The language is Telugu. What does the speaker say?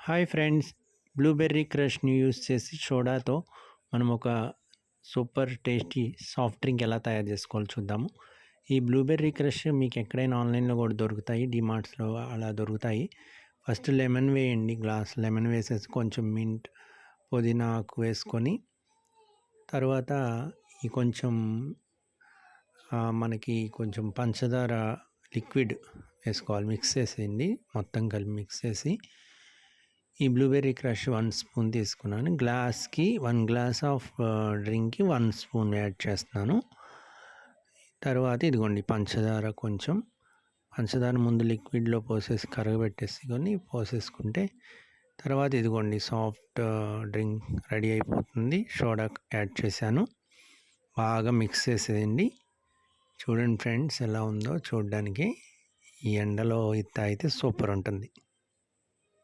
హాయ్ ఫ్రెండ్స్ బ్లూబెర్రీ క్రష్ని యూస్ చేసి సోడాతో మనం ఒక సూపర్ టేస్టీ సాఫ్ట్ డ్రింక్ ఎలా తయారు చేసుకోవాలో చూద్దాము. ఈ బ్లూబెర్రీ క్రష్ మీకు ఎక్కడైనా ఆన్లైన్లో కూడా దొరుకుతాయి డిమార్ట్స్లో అలా దొరుకుతాయి. ఫస్ట్ లెమన్ వేయండి గ్లాస్ లెమన్ వేసేసి కొంచెం మింట్ పుదీనా ఆకు వేసుకొని తర్వాత ఈ కొంచెం మనకి కొంచెం పంచదార లిక్విడ్ వేసుకోవాలి మిక్స్ చేసేయండి మొత్తం కలిపి మిక్స్ చేసి ఈ బ్లూబెర్రీ క్రష్ వన్ స్పూన్ తీసుకున్నాను. గ్లాస్కి వన్ గ్లాస్ ఆఫ్ డ్రింక్కి వన్ స్పూన్ యాడ్ చేస్తున్నాను. తర్వాత ఇదిగోండి పంచదార కొంచెం. పంచదార ముందు లిక్విడ్లో పోసేసి కరగబెట్టేసుకొని పోసేసుకుంటే తర్వాత ఇదిగోండి సాఫ్ట్ డ్రింక్ రెడీ అయిపోతుంది. సోడా యాడ్ చేశాను. బాగా మిక్స్ చేసేయండి. చూడండి ఫ్రెండ్స్ ఎలా ఉందో చూడడానికి. ఈ ఎండలో ఇది తాగితే సూపర్ ఉంటుంది.